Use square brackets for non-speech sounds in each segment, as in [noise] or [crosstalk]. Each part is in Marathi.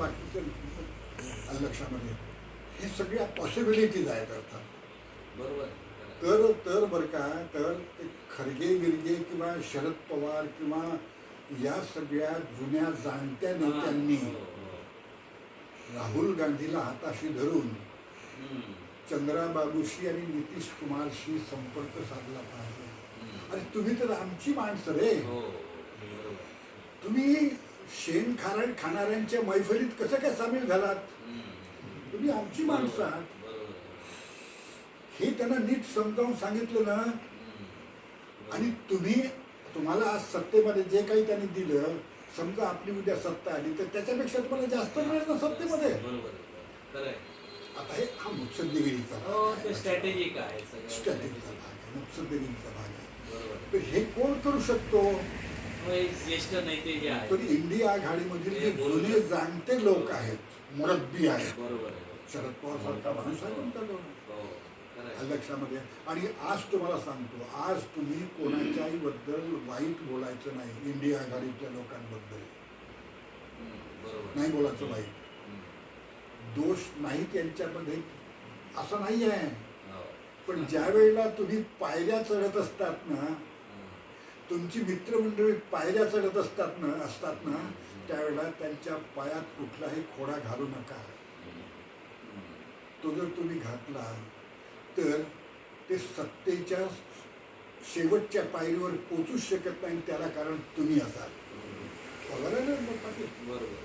बाकीचं आलं लक्षामध्ये हे सगळ्या पॉसिबिलिटीज आहेत अर्थात. बरोबर. तर तर बरं का तर ते खरगे बिरगे किंवा शरद पवार किंवा या सगळ्या जुन्या जाणत्या नेत्यांनी हो, हो. राहुल गांधीला हाताशी धरून चंद्राबाबूशी आणि नितीश कुमारशी संपर्क साधला पाहिजे. अरे तुम्ही तर आमची माणसं रे. हो तुम्ही शेण खारण खाणाऱ्यांच्या मैफलीत कसं काय सामील झालात. तुम्ही आमची माणसं आहात हे त्यांना नीट समजावून सांगितलं ना. आणि तुम्ही तुम्हाला आज सत्तेमध्ये जे काही त्यांनी दिलं समजा आपली उद्या सत्ता आली तर त्याच्यापेक्षा तुम्हाला जास्त मिळेल ना सत्तेमध्ये आहे आता हे हा मुत्सद्देगिरीचा हो आहे. स्ट्रॅटेजिक आहे सगळं स्ट्रॅटेजीचा भाग आहे मुत्सद्देगिरीचा भाग आहे बरोबर तर हे कोण करू शकतो हो, हे ज्येष्ठ नेते जे आहेत. तर इंडिया आघाडीमधील जे जुने जाणते लोक आहेत मुरब्बी आहेत. बरोबर आहे. शरद पवार सारखा माणूस आहे तुमच्याजवळ हो खरं आहे. लक्षामध्ये आणि आज तुम्हाला सांगतो आज तुम्ही कोणाच्याही बद्दल वाईट बोलायचं नाही इंडिया आघाडीतल्या लोकांबद्दल. हम्म, बरोबर. नाही बोलायचं वाईट हम्म. दोष नाही त्यांच्यामध्ये असं नाही आहे हो. पण ज्या वेळेला तुम्ही पायऱ्या चढत असतात ना. तुमची मित्रमंडळी पायऱ्या चढत असतात ना असतात ना त्यावेळेला त्यांच्या पायात कुठलाही खोडा घालू नका. तो जर तुम्ही घातला तर ते सत्तेच्या शेवटच्या पायरीवर पोचूच शकत नाही त्याला कारण तुम्ही असाल.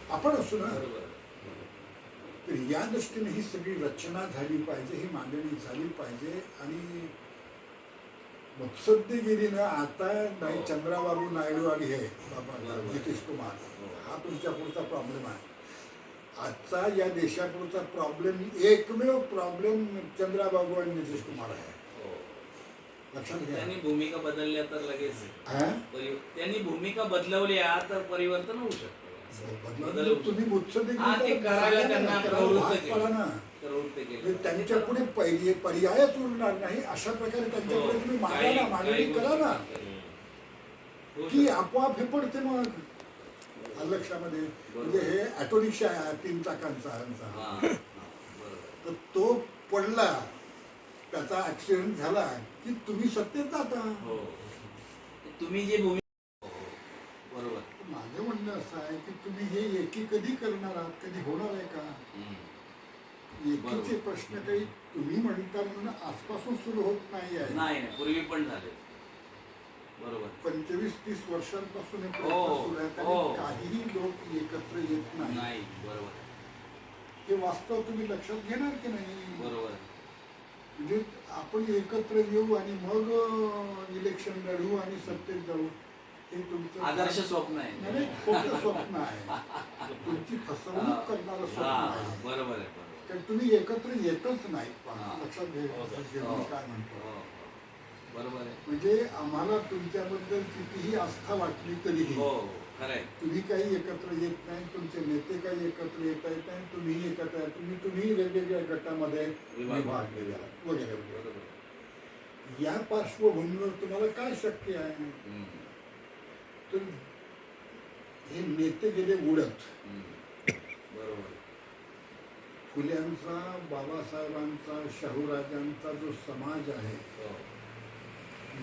आपण असू ना? तर या दृष्टीने ही सगळी रचना झाली पाहिजे ही मांडणी झाली पाहिजे आणि मुत्सद्देगिरीनं आता नाही चंद्राबाबू नायडू आणि हे बाबा. नितीश कुमार हो. तुमच्या पुढचा प्रॉब्लेम आहे आजचा या देशापुढचा प्रॉब्लेम एकमेव प्रॉब्लेम चंद्राबाबू आणि नितीश कुमार आहे हो. लक्षात घ्या त्यांनी भूमिका बदलल्या तर लगेच त्यांनी भूमिका बदलवल्या तर परिवर्तन होऊ शकतं बदल. तुम्ही हा, ते मुत्सद्देगिरी करायला त्यांना प्रवृत्त भाग केलं. पडा ना. प्रवृत्त म्हणजे त्यांच्या पुढे पर्याय पर्यायच उरणार नाही अशा प्रकारे त्यांच्या पुढे तुम्ही काही- ना काही करा ना. गोष्टी होऊ की शकतं. आपोआप हे पडते मग. लक्षामध्ये. म्हणजे हे ऑटो रिक्षा आहे तीन चाकांचा ह्यांचा. हा, हा, बरोबर. तर तो पडला त्याचा ऍक्सिडेंट झाला की तुम्ही सत्तेत जाता. हो. तुम्ही जे भूमिका हो, बरोबर माझं म्हणणं असं आहे की तुम्ही हे एकी कधी करणार आहात कधी होणार आहे का. एकीचे. प्रश्न काही तुम्ही म्हणता म्हणून आजपासून सुरू होत नाही आहे. नाही नाही. पूर्वी पण झाले. बरोबर. पंचवीस तीस वर्षांपासून हे हो, सुरू आहेत हो. आणि काहीही लोक एकत्र येत नाही. नाही बरोबर. हे वास्तव तुम्ही लक्षात घेणार की नाही? बरोबर. म्हणजे आपण एकत्र येऊ आणि मग इलेक्शन लढू आणि सत्तेत जाऊ. तुमचं आदर्श स्वप्न नाही, आहे नाही, खोटं स्वप्न आहे तुमची फसवणूक करणारं स्वप्न हा, आहे बरोबर आहे बरोबर कारण तुम्ही एकत्र येतच नाही हा. लक्षात घ्या हो, हे हो. मी काय म्हणतो हो, हो. बरोबर आहे म्हणजे आम्हाला तुमच्याबद्दल कितीही आस्था वाटली तरीही हो खरंय तुम्ही काही एकत्र येत नाही तुमचे नेते काही एकत्र येत आहेत नाही तुम्ही एकत्र आहे. तुम्ही तुम्ही वेगवेगळ्या गटामध्ये विभाग. विभागलेले आहात वगैरे वगैरे बरोबर या पार्श्वभूमीवर तुम्हाला काय शक्य आहे हम्म. तर हे नेते गेले उडत. बरोबर फुल्यांचा बाबासाहेबांचा शाहूराजांचा जो समाज आहे हो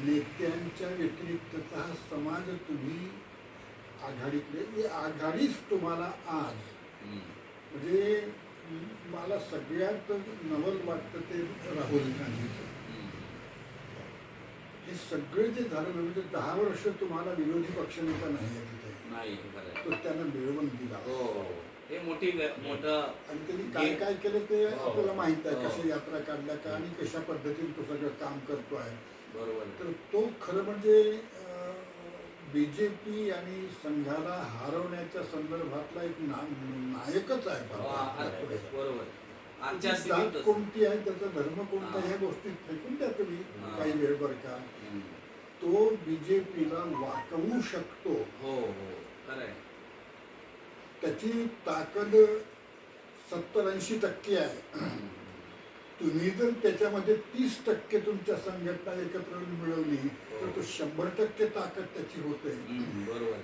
नेत्यांच्या व्यतिरिक्तचा हा समाज तुम्ही आघाडीकडे ही आघाडीच तुम्हाला आज. म्हणजे मला सगळ्यात नवल वाटतं ते राहुल गांधीचं. हे सगळे जे झालं ना, म्हणजे दहा वर्ष तुम्हाला विरोधी पक्षनेता नाही आहे तिथे. नाही तो त्यानं मिळवून दिला. हो हे. मोठी ग- मोठं आणि त्यांनी काय काय केलं ते हो. आपल्याला माहीत आहे हो. कशा यात्रा काढल्या का आणि कशा पद्धतीने तो सगळं काम करतो आहे. बरोबर तर तो खरं म्हणजे बी जे पी आणि संघाला हरवण्याच्या संदर्भातला एक ना नायकच आहे. हो. बरोबर आजच्या जात स्थितीत कोणती आहे त्याचा धर्म कोणता हा. ह्या गोष्टी फेकून द्या तुम्ही हा. काही वेळ बरं का हम्म. तो बीजेपीला वाकवू शकतो हो हो खरंय त्याची ताकद सत्तर ऐंशी टक्के आहे तुम्ही जर त्याच्यामध्ये तीस टक्के तुमच्या संघटना एकत्र मिळवली तर तो शंभर टक्के ताकद त्याची होते हम्म, बरोबर आहे.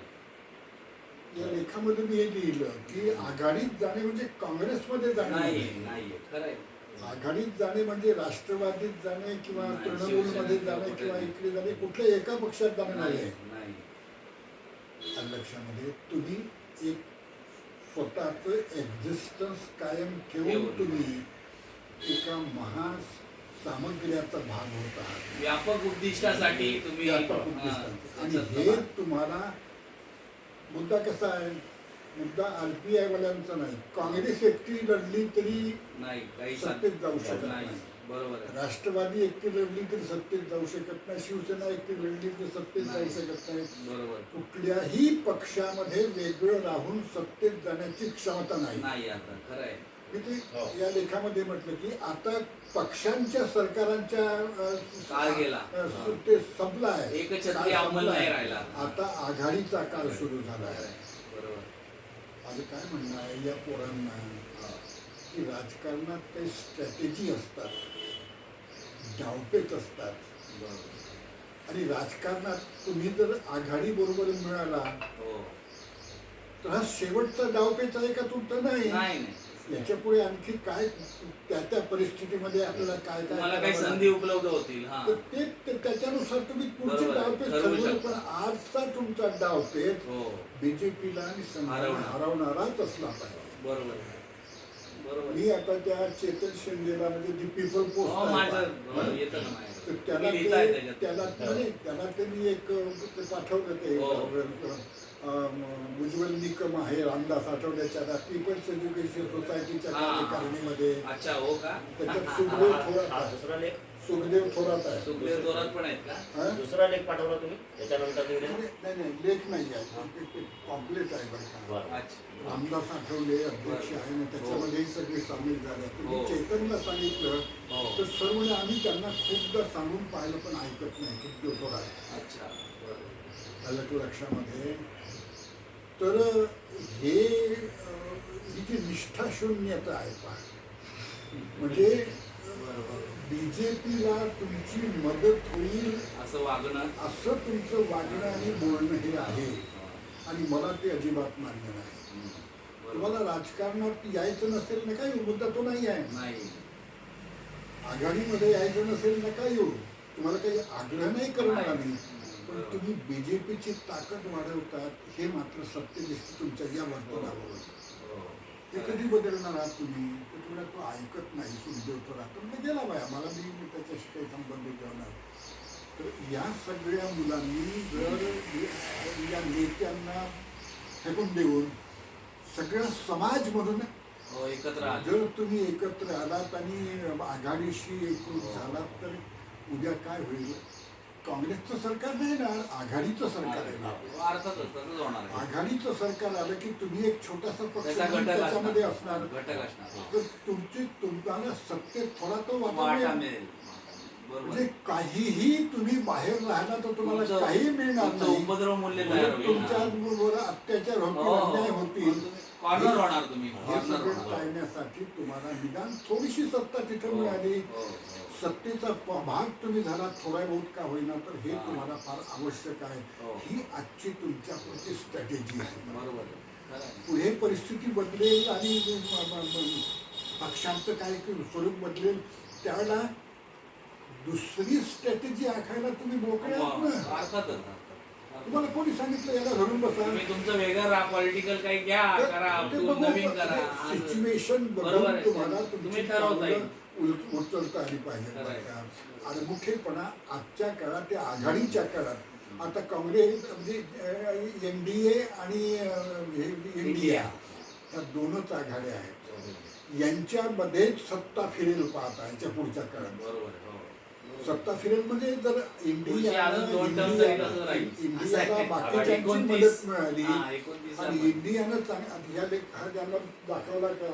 या लेखामध्ये मी हे लिहिलं की आघाडीत जाणे म्हणजे काँग्रेसमध्ये जाणे नाही नाही. नाहीये खरं आहे आघाडीत जाणे म्हणजे राष्ट्रवादीत जाणे किंवा नाही, तृणमूलमध्ये जाणे किंवा. इकडे जाणे कुठल्याही एका पक्षात जाणे नाही नाही आहे नाही आलं लक्षामध्ये तुम्ही एक स्वतःच एक्झिस्टन्स कायम ठेवून ठेवून. तुम्ही एका महान सामग्र्याचा भाग होत आहात व्यापक उद्दिष्टासाठी तुम्ही व्यापक हा, उद्दिष्टांचे. आणि हे तुम्हा- तुम्हाला मुद्दा कसा आहे? मुद्दा आरपीआय वाल्यांचा नाही. काँग्रेस एकटी लढली तरी नाही काही सत्तेत जाऊ शकत नाही. नाही. बरोबर आहे. राष्ट्रवादी एकटी लढली तरी सत्तेत जाऊ शकत नाही. शिवसेना एकटी लढली तरी सत्तेत जाऊ नाही. शकत नाही. बरोबर. कुठल्याही पक्षामध्ये वेगळं राहून सत्तेत जाण्याची क्षमता नाही. नाही आता खरं आहे. मी ते हो. या लेखामध्ये म्हटलं की आता पक्षांच्या सरकारांच्या काळ गेला. अ, ते संपला आहे एकछत्री काळ अंमल संपला नाही आहे. राहिला. आता आघाडीचा काळ सुरू झाला आहे. बरोबर माझं काय म्हणणं आहे या पोरांना. की राजकारणात काही स्ट्रॅटेजी असतात डावपेच असतात बरोबर आणि राजकारणात तुम्ही जर आघाडी बरोबर मिळाला हो तर हा शेवटचा डावपेच आहे का तुमचा नाही नाही नाही याच्यापुढे आणखी काय त्या त्या परिस्थितीमध्ये आपल्याला काय काय काही संधी उपलब्ध होतील हा तर ते ते- त्याच्यानुसार तुम्ही पुढचे बरोबर. डावपेच ठरवू ठरवलं शकता. पण आजचा तुमचा डावपेच हो बीजेपीला आणि संघाला हरवणार. हरवणाराच असला पाहिजे बरोबर आहे. बरोबर आहे. मी आता त्या चेतन शेंडेला म्हणजे जी पीपल हो पोस्ट माझं हो, येतं ना. तर त्याला लिहिताय ते त्याच्यात. त्याला नाही, त्याला ते मी एक ते पाठवलं ते हो. अ, म, उज्ज्वल निकम आहे रामदास आठवड्याच्या त्या पीपल्स एज्युकेशन सोसायटीच्या हा. कार्यकारिणीमध्ये अच्छा हो का त्याच्यात सुखदेव थोरात दुसरा लेख सुखदेव थोरात आहे. सुखदेव जोरात पण आहेत का? हा? दुसरा लेख पाठवला तुम्ही? त्याच्यानंतर नाही नाही, नाही लेख नाही आहे. कॉम्प्लेट आहे बरं का. बरं. अच्छा. रामदास आठवले अध्यक्ष आहे ना त्याच्यामध्येही सगळे सामील झाले. हो. चैतन्यला सांगितलं हो. तर सर म्हणजे आम्ही त्यांना खूपदा सांगून पाहिलं पण ऐकत नाही. सुखदेव थोरात. अच्छा. बरोबर आलं लक्षामध्ये. तर हे अं, ही जी निष्ठाशून्यता आहे पहा. म्हणजे बीजेपीला तुमची मदत होईल असं वागणं. असं तुमचं वागणं आणि बोलणं हे आहे. आणि मला ते अजिबात मान्य नाही. तुम्हाला राजकारणात यायचं नसेल ना काय मुद्दा तो नाही आहे. नाही. आघाडीमध्ये यायचं नसेल ना काय येऊ तुम्हाला काही आग्रह नाही करणार आम्ही. पण. तुम्ही बीजेपीची ताकद वाढवतात हे मात्र सत्य दिसतं तुमच्या या वर्तनावर. हो. ते कधी बदलणार आहात तुम्ही? तर तुम्हाला तो ऐकत नाही सुखदेव तर आता म्हणजे गेला बाया मला मी मी त्याच्याशी काही संबंध ठेवणार तर या सगळ्या मुलांनी जर या नेत्यांना फेकून देऊन सगळा समाज म्हणून हो एकत्र जर तुम्ही एकत्र आलात आणि आघाडीशी एकरूप झालात तर उद्या काय होईल? काँग्रेसचं सरकार नाही ना आघाडीचं सरकार आहे ना अर्थातच तसंच होणार आहे. आघाडीचं सरकार आलं की तुम्ही एक छोटासा पक्ष त्याचा म्हणून घटक त्याच्यामध्ये असणार. असणार घटक असणार तर तुमची तुम्हाला सत्तेत थोडा तो वाटा वाटा मिळेल. मिळेल. बरोबर. म्हणजे काहीही तुम्ही बाहेर राहिला तर तुम्हाला तुमचं- काही मिळणार तुमचं नाही. उपद्रव मूल्य तयार होईल तुमच्या. बरोबर अत्याचार हो, होतील अन्याय हो. होतील. कॉर्नर होणार तुम्ही. हे कॉर्नर सगळं होणार. टाळण्यासाठी तुम्हाला निदान थोडीशी सत्ता तिथे हो, मिळाली. हो, हो. सत्तेचा भाग तुम्ही झाला थोडा बहुत का होईना तर हे. तुम्हाला फार आवश्यक आहे हो. ही आजची तुमच्या पुढची स्ट्रॅटेजी आहे बरोबर. पुढे परिस्थिती बदलेल आणि पक्षांचं काय स्वरूप बदलेल त्यावेळेला दुसरी स्ट्रॅटेजी आखायला तुम्ही मोकळे आहात मग, ना अर्थातच अर्थातच. तुम्हाला कोणी सांगितलं याला धरून बसा तुम्ही तुमचं वेगळं पॉलिटिकल काही घ्या करा नवीन करा सिच्युएशन बरोबर. तुम्हाला तुम्ही तुमची उचलता आली पाहिजे. मुख्यपणा आजच्या काळात त्या आघाडीच्या काळात. आता काँग्रेस म्हणजे एन डी ए आणि इंडिया. या दोनच आघाड्या आहेत. यांच्यामध्येच सत्ता फिरेल पाहता याच्या पुढच्या काळात. बरोबर. सत्ता फिरेल म्हणजे जर इंडिया इंडियाला एकोणतीस- मदत मिळाली. आणि इंडियानं हा ज्यांना दाखवला का?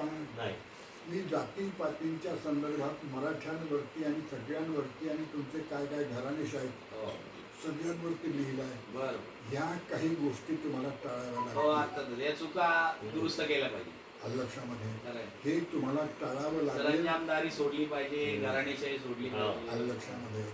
मी जातीपातींच्या संदर्भात मराठ्यांवरती आणि सगळ्यांवरती आणि तुमचे काय काय घराणेश आहेत हो. सगळ्यांवरती लिहिलं आहे बरं. ह्या काही गोष्टी तुम्हाला टाळाव्या हो लागतील या चुका दुरुस्त केल्या पाहिजे. आलं लक्षामध्ये. हे तुम्हाला टाळावं लागेल. सरंजामदारी सोडली पाहिजे घराणेशाही सोडली हो. आलं पाहिजे लक्षामध्ये.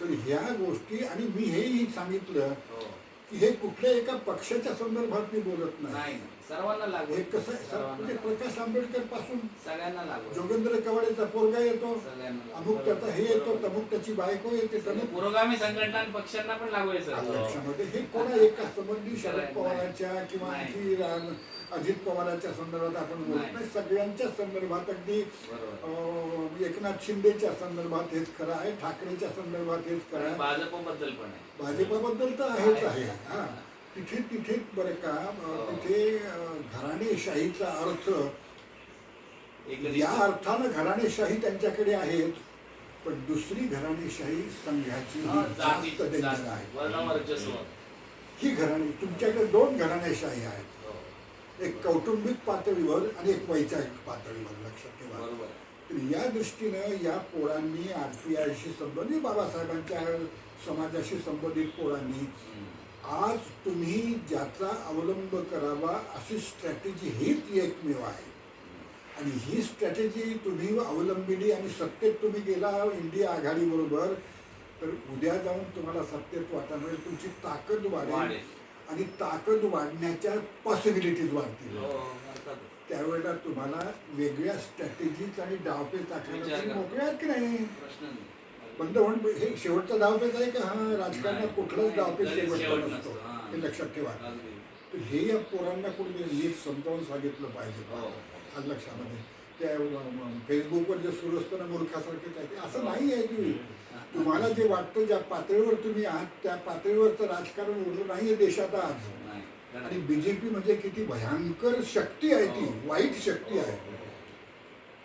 तर ह्या गोष्टी आणि मी हेही सांगितलं हो. की हे कुठल्या एका पक्षाच्या संदर्भात मी बोलत नाही. नाही सर्वांना लागू. हे कसं आहे सर, म्हणजे सर्वांना प्रकाश आंबेडकरपासून सगळ्यांना लागू. जोगेंद्र कवाडेचा पोरगा येतो सगळ्यांना लागू. अमुक त्याचा हे येतो तमुक त्याची बायको येते तमुक पुरोगामी संघटना आणि पक्षांना पण लागू आहे सर. हे कोणा एका संबंधी शरद पवारांच्या किंवा. आणखी राम- अजित पवारांच्या संदर्भात आपण बोलत नाही. सगळ्यांच्या संदर्भात अगदी एकनाथ शिंदेच्या संदर्भात हेच खरं आहे ठाकरेच्या संदर्भात हेच खरं आहे. भाजपबद्दल पण आहे. भाजपाबद्दल तर आहेच आहे. हा. तिथे तिथे बरं का अं, तिथे घराणेशाहीचा अर्थ या अर्थानं घराणेशाही त्यांच्याकडे आहेच पण दुसरी घराणेशाही संघाची ही हा, जास्त आहे. ही घराणे तुमच्याकडे दोन घराणेशाही आहेत. हो, एक कौटुंबिक पातळीवर आणि एक वैचारिक पातळीवर लक्षात ठेवा बरोबर तर या दृष्टीनं या पोरांनी आर पी आयशी संबंधित बाबासाहेबांच्या समाजाशी संबंधित पोरांनी हम्म. आज तुम्ही ज्याचा अवलंब करावा अशी स्ट्रॅटेजी हीच एकमेव आहे आणि ही स्ट्रॅटेजी तुम्ही अवलंबिली आणि सत्तेत तुम्ही गेला इंडिया आघाडीबरोबर तर उद्या जाऊन तुम्हाला सत्तेत वाटामुळे तुमची ताकद वाढेल. आणि ताकद वाढण्याच्या पॉसिबिलिटीज वाढतील हो. त्यावेळेला तुम्हाला वेगळ्या स्ट्रॅटेजीज आणि डावपेच आखण्याची आहेत की नाही. बंद होऊन हे शेवटचा डावपेच आहे का हा राजकारणात. कुठलाच डावपेच नाही, शेवटचा शेवट नसतो. हा. लक्षात ठेवा. तर हे या पोरांना कुठे नीट समजावून सांगितलं पाहिजे हो. आज लक्षामध्ये त्या फेसबुकवर जे सुरू असतं ना मूर्खासारखे काय ते असं नाही आहे की तुम्हाला जे वाटतं ज्या पातळीवर तुम्ही आहात त्या पातळीवरचं राजकारण उरलं नाही आहे देशात आज. आणि बीजेपी म्हणजे किती भयंकर शक्ती आहे ती हो. वाईट शक्ती आहे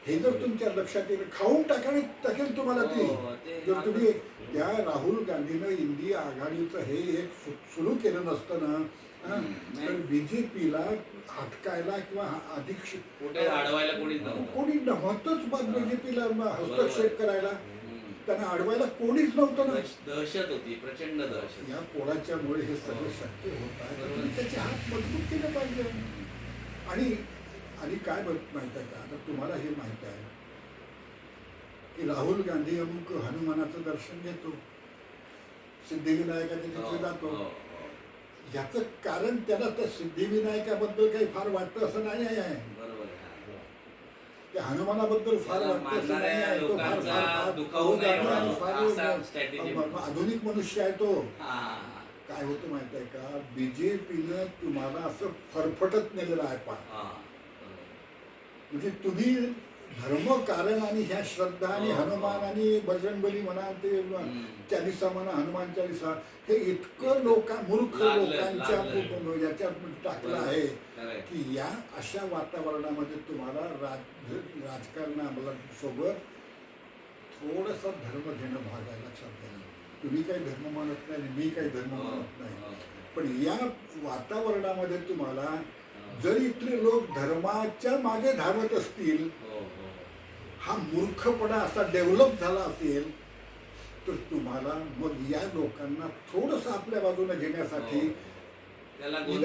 हे जर तुमच्या लक्षात येईल खाऊन टाकाने टाकेल तुम्हाला ती. हो, ते जर तुम्ही त्या राहुल गांधीनं इंडिया आघाडीचं हे एक सुरू केलं नसतं ना तर. बीजेपीला हटकायला किंवा अधिक. कोणी नव्हतंच मग बीजेपीला हस्तक्षेप करायला. त्यांना अडवायला कोणीच नव्हतं ना. दहश- दहशत होती प्रचंड दहशत या पोराच्यामुळे हे सगळं शक्य होत आहे. त्याचे हात मजबूत केले पाहिजे. आणि आणि काय माहीत आहे का? आता तुम्हाला हे माहीत आहे की राहुल गांधी अमुक हनुमानाचं दर्शन घेतो. सिद्धिविनायकाच्या हो, तिथे जातो. हो, हो. याचं कारण त्याला त्या सिद्धिविनायकाबद्दल काही फार वाटतं असं नाही आहे. त्या हनुमानाबद्दल फार वाटतं असं नाही आहे. तो फार फार आधुनिक मनुष्य आहे तो. हा, हा, हा. काय होतं माहीत आहे का? बीजेपीनं तुम्हाला असं फरफटत नेलेलं आहे पा हा, बरोबर. म्हणजे तुम्ही धर्म कारण आणि ह्या श्रद्धा आणि हो. हनुमान आणि बजरंगबली म्हणा ते. चालिसा म्हणा हनुमान चालिसा हे इतकं लोका मूर्ख लोकांच्या याच्यात टाकलं. आहे. की या अशा वातावरणामध्ये तुम्हाला राज राजकारणा सोबत थोडंसं धर्म घेणं भाग आहे लक्षात घ्या तुम्ही काही धर्म मानत नाही मी काही धर्म हो, मानत नाही हो, पण या वातावरणामध्ये तुम्हाला. जर इथले लोक धर्माच्या मागे धावत असतील हो, हो. हा मूर्खपणा असा डेव्हलप झाला असेल तर तुम्हाला मग या लोकांना थोडस आपल्या बाजूने घेण्यासाठी हो.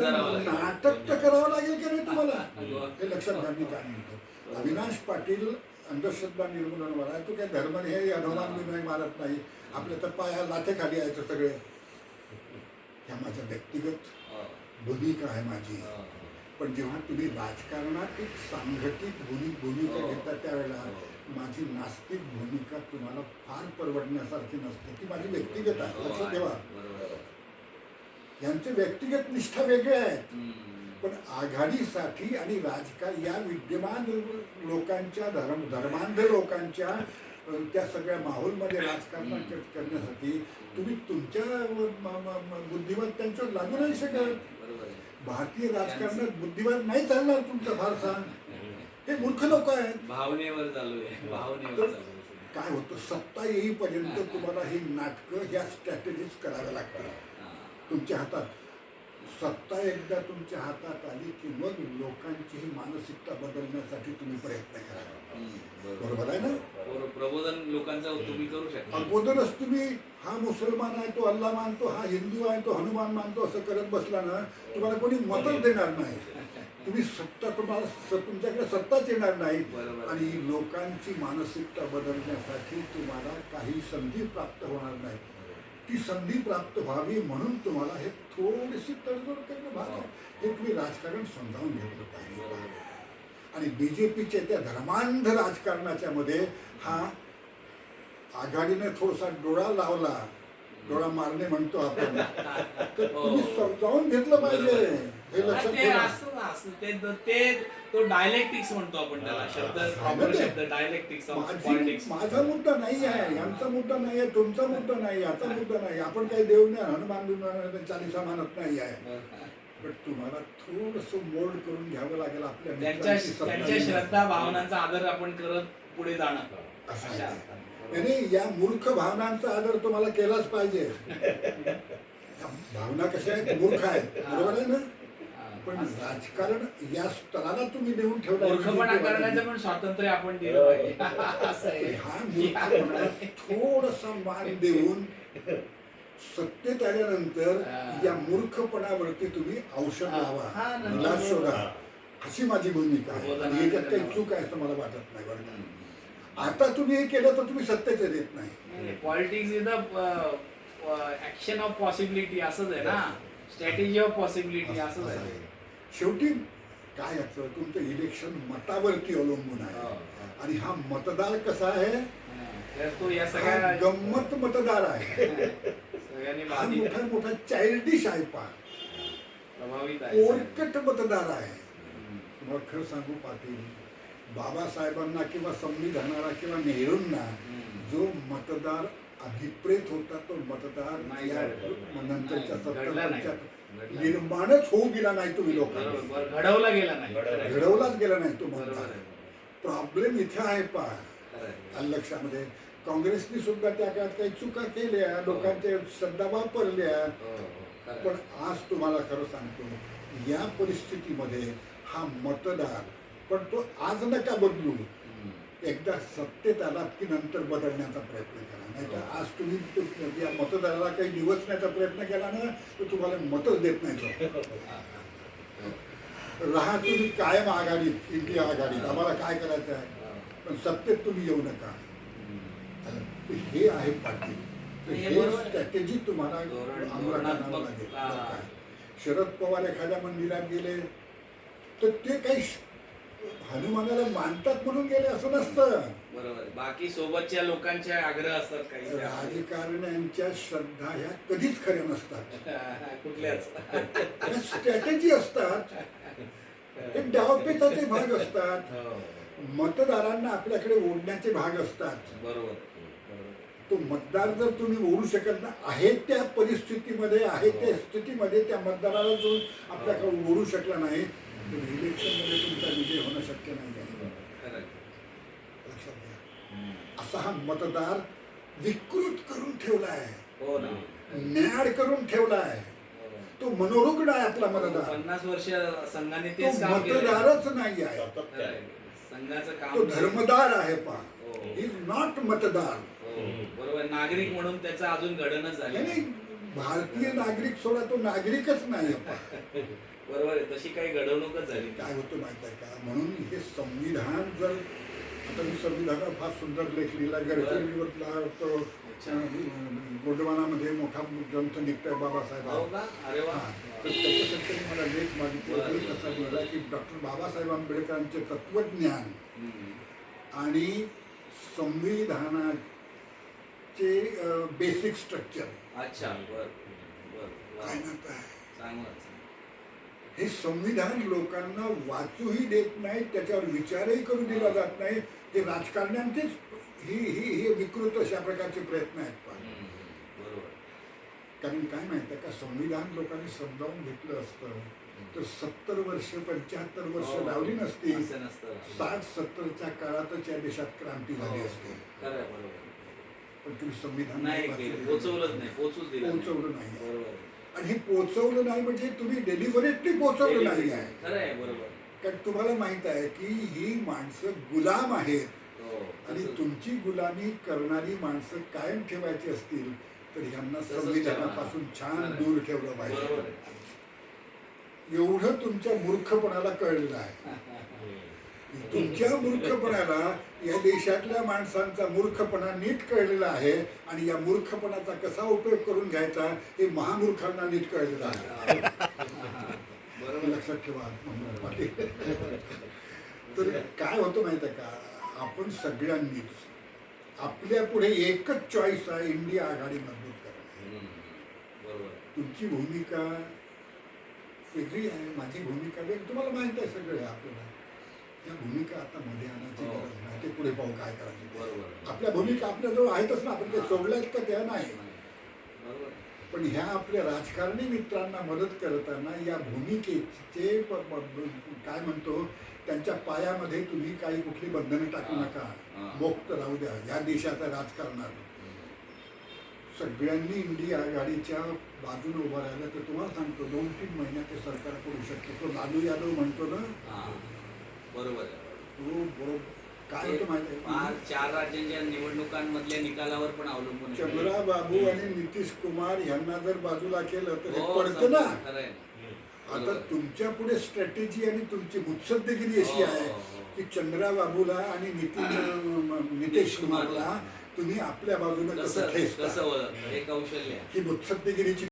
नाटक तर करावं लागेल की नाही तुम्हाला? हो. लक्षात मी काय म्हणतो. अविनाश पाटील अंधश्रद्धा निर्मूलनावर आहे तो काय धर्म हे. हनुमान बिनवाई मारत नाही. आपल्या तर पाया लाथे खाली यायचं सगळे. ह्या माझ्या व्यक्तिगत भूमिका आहे माझी. पण जेव्हा तुम्ही राजकारणात एक सांघटिक भूमि भूमिका हो. घेता त्यावेळेला हो. माझी नास्तिक भूमिका तुम्हाला फार परवडण्यासारखी नसते ती माझी व्यक्तिगत आहे हो, लक्षात ठेवा. यांचे व्यक्तिगत निष्ठा वेगळे आहेत. पण आघाडीसाठी आणि राजकारण या विद्यमान लोकांच्या धर्म धर्मांध लोकांच्या त्या सगळ्या माहोलमध्ये राजकारण करण्यासाठी तुम्ही तुमच्या बुद्धिमत्तांच्यावर लागू नाही शकत. भारतीय राजकारणात बुद्धिवाद नाही चालणार तुमचा फारसा हे मूर्ख लोक आहेत. भावनेवर चालू आहे. भावनेवर तर चालू आहे. काय होतं? सत्ता येईपर्यंत तुम्हाला ही नाटकं ह्या स्ट्रॅटेजीज कराव्या लागतात हा. तुमच्या हातात. सत्ता एकदा तुमच्या हातात आली की मग लोकांची ही मानसिकता बदलण्यासाठी तुम्ही प्रयत्न करा. हम्म, बरोबर. बरोबर. तुम्ही करू शकता. अगोदरच तुम्ही हा मुसलमान आहे तो अल्ला मानतो हा हिंदू आहे तो हनुमान मानतो असं करत बसला ना तुम्हाला कोणी मतच देणार नाही. तुम्ही सत्ता तुम्हाला तुमच्याकडे सत्ताच येणार नाही. आणि लोकांची मानसिकता बदलण्यासाठी तुम्हाला काही संधी प्राप्त होणार नाही. ती संधी प्राप्त व्हावी म्हणून तुम्हाला हे थोडीशी तडजोड करणं भाग आहे. हे तुम्ही राजकारण समजावून घेतलं पाहिजे. आणि बीजेपीच्या त्या धर्मांध राजकारणाच्या मध्ये हा आघाडीने थोडासा डोळा लावला. डोळा मारणे म्हणतो आपण. तर तुम्ही समजावून घेतलं पाहिजे. हे लक्षात ते ठेवा. असतं ना, असतं. ते ते तो डायलेक्टिक्स म्हणतो आपण त्याला. शब्द प्रॉपर शब्द डायलेक्टिक्स ऑफ माझी पॉलिटिक्स माझा मुद्दा नाही आहे. यांचा मुद्दा नाही आहे. तुमचा मुद्दा नाही याचा मुद्दा नाही आपण काही देव नाही हनुमान बिनुमान चालीसा मानत नाही आहे. पण तुम्हाला थोडस मोल्ड करून घ्यावं लागेल आपल्या त्यांच्या मित्रांची सत्ता त्यांच्या घेण्यासाठी. श्रद्धा भावनांचा आदर आपण करत पुढे जाणं असं अशा. नाही या मूर्ख भावनांचा आदर तुम्हाला केलाच पाहिजे भावना कशा आहेत मूर्ख आहेत बरोबर आहे ना पण राजकारण या स्तराला तुम्ही नेऊन ठेवला मूर्खपणा करण्याचं पण स्वातंत्र्य आपण दिलं पाहिजे असं आहे. हा मूर्खपणाला थोडासा मान देऊन सत्तेत आल्यानंतर हा. या मूर्खपणावरती तुम्ही औषध हा. लावा हा, नंतर इलाज. शोधा अशी माझी भूमिका आहे बोला आणि ना, याच्यात काही बोला. चूक आहे असं मला वाटत नाही बरं का. आता तुम्ही हे केलं तर तुम्ही सत्तेच येत नाही. Politics is the action of possibility असंच आहे ना. स्ट्रॅटेजी ऑफ पॉसिबिलिटी असंच असं आहे. आहे. शेवटी काय असतं तुमचं इलेक्शन मतावरती अवलंबून आहे. हो. आणि हा मतदार कसा आहे. तर तो या हा सगळ्या गंमत मतदार आहे. सगळ्यांनी हा बाधित मोठा मोठा चाइल्डिश आहे पा प्रभावित आहे ओरकट मतदार आहे. तुम्हाला खरं सांगू पाटील बाबासाहेबांना किंवा संविधानाला किंवा नेहरूंना. जो मतदार अभिप्रेत होता तो मतदार या. नंतरच्या. निर्माणच होऊ गेला नाही तुम्ही लोकांनी. घडवला गेला नाही. घडवलाच गेला नाही तो मतदार. प्रॉब्लेम इथे आहे पा खरं आहे. आलं लक्षामध्ये काँग्रेसनी सुद्धा त्या काळात काही चुका केल्या लोकांच्या श्रद्धा वापरल्या हो, हो. पण आज तुम्हाला खरं सांगतो या परिस्थितीमध्ये हा मतदार पण तो आज नका बदलू. एकदा सत्तेत आलात की नंतर बदलण्याचा प्रयत्न करा नाही तर आज तुम्ही तो- या मतदाराला काही दिवसण्याचा प्रयत्न केला ना तर तुम्हाला मतच देत नाही तो. हा, हा. राहा तुम्ही कायम आघाडीत इंडिया आघाडीत आम्हाला काय करायचं आहे हा. पण सत्तेत तुम्ही येऊ नका हे आहे पाटील हे हे. स्ट्रॅटेजी तुम्हाला अंमलात लागेल हा. शरद पवार एखाद्या मंदिरात गेले तर ते काही हनुमानाला मानतात म्हणून गेले असं नसतं बरोबर. बाकी सोबतच्या लोकांचे आग्रह असतात काही. राजकारण्यांच्या श्रद्धा ह्या कधीच खऱ्या नसतात [laughs] कुठल्याच [laughs] त्या स्ट्रॅटेजी असतात हे डावपेचाचे भाग असतात हो. मतदारांना आपल्याकडे ओढण्याचे भाग असतात बरोबर बरोबर. तो मतदार जर तुम्ही ओढू शकत ना आहे त्या परिस्थितीमध्ये आहे त्या स्थितीमध्ये त्या मतदाराला जो आपल्याकडे ओढू शकला नाही तर इलेक्शनमध्ये तुमचा विजय होणं शक्य नाही आहे. लक्षात घ्या. असा हा मतदार विकृत करून ठेवला आहे हो न्याड करून ठेवला आहे बरोबर. तो मनोरुग्ण आहे आपला मतदार. पन्नास वर्ष संघाने तो मतदारच नाही आहे. तो धर्मदार आहे पा हो. इज नॉट मतदार. हो. बरोबर. नागरिक म्हणून त्याचं अजून घडणच झाली नाही भारतीय नागरिक सोडा तो नागरिकच नाही [laughs] बरोबर आहे तशी काही घडवणूकच झाली. काय होतं माहीत आहे का? म्हणून हे संविधान जर आता मी संविधानात फार सुंदर लेख लिहिला गडचिरोलीवर तो अं, गोंडवानामध्ये मोठा ग्रंथ निघतोय बाबासाहेब. हो अरे वा. तर मला लेख मागितले लेख असा लिहिला की डॉक्टर बाबासाहेब आंबेडकरांचे तत्वज्ञान. आणि संविधानाचे बेसिक स्ट्रक्चर अच्छा. बर. बर. काय चांगलं. हे संविधान लोकांना वाचूही देत नाही त्याच्यावर विचारही करू दिला जात नाही. हे राजकारण्यांचेच ही ही हे विकृत अशा प्रकारचे प्रयत्न आहेत पण. बरोबर. कारण काय माहिती का संविधान लोकांनी समजावून घेतलं असतं तर सत्तर वर्ष पंच्याहत्तर वर्ष हो. लावली नसती. साठ सत्तरच्या काळातच या देशात क्रांती झाली असते. आहे, बरोबर. पण तुम्ही संविधान. पोचवलं नाही. आणि हे पोचवलं नाही म्हणजे तुम्ही डेलिव्हरेटली पोचवलं नाही आहे खरं आहे बरोबर कारण तुम्हाला माहीत आहे की ही माणसं गुलाम आहेत हो आणि तसंच. तुमची गुलामी करणारी माणसं कायम ठेवायची असतील तर ह्यांना तसंच संविधानापासून. छान खरं. दूर ठेवलं बरोबर पाहिजे आहे. एवढं तुमच्या मूर्खपणाला कळलेलं आहे तुमच्या मूर्खपणाला या देशातल्या माणसांचा मूर्खपणा नीट कळलेला आहे आणि या मूर्खपणाचा कसा उपयोग करून घ्यायचा हे महामूर्खांना नीट कळलेलं आहे. बरोबर. लक्षात ठेवा. तर काय होतं माहिती आहे का? आपण सगळ्यांनीच आपल्या पुढे एकच चॉईस आहे इंडिया आघाडी मजबूत करणे. बरोबर. तुमची भूमिका वेगळी आहे माझी भूमिका वेगळी. तुम्हाला माहीत आहे सगळं आपल्याला. त्या भूमिका आता मध्ये आणायची हो. गरज नाही ते पुढे पाहू काय करायचं. बरोबर. आपल्या भूमिका आपल्याजवळ आहेतच ना आपण ते सोडल्यात का त्या नाही बरोबर पण ह्या आपल्या राजकारणी मित्रांना मदत करताना या भूमिकेचे काय म्हणतो त्यांच्या पायामध्ये तुम्ही काही कुठली बंधनं टाकू. नका. मुक्त राहू द्या या देशाच्या राजकारणात सगळ्यांनी इंडिया आघाडीच्या बाजूने उभं राहिलं तर तुम्हाला सांगतो दोन तीन महिन्यात ते सरकार करू शकते तो लालू यादव म्हणतो ना बरोबर आहे. तो बरोबर काय होतं माहिती फार आहे चार राज्यांच्या निवडणुकांमधल्या निकालावर पण अवलंबून आहे. चंद्रा बाबू आणि नितीश कुमार यांना जर बाजूला केलं तर हे हो, पडतं ना खरं आहे. आता बरोबर. तुमच्यापुढे स्ट्रॅटेजी आणि तुमची मुत्सद्देगिरी अशी हो, आहे हो, हो. की चंद्रा बाबूला आणि नितीन [coughs] नितेश कुमारला तुम्ही आपल्या बाजूने कसं कसं कसं हे कौशल्य आहे ही मुत्सद्देगिरीची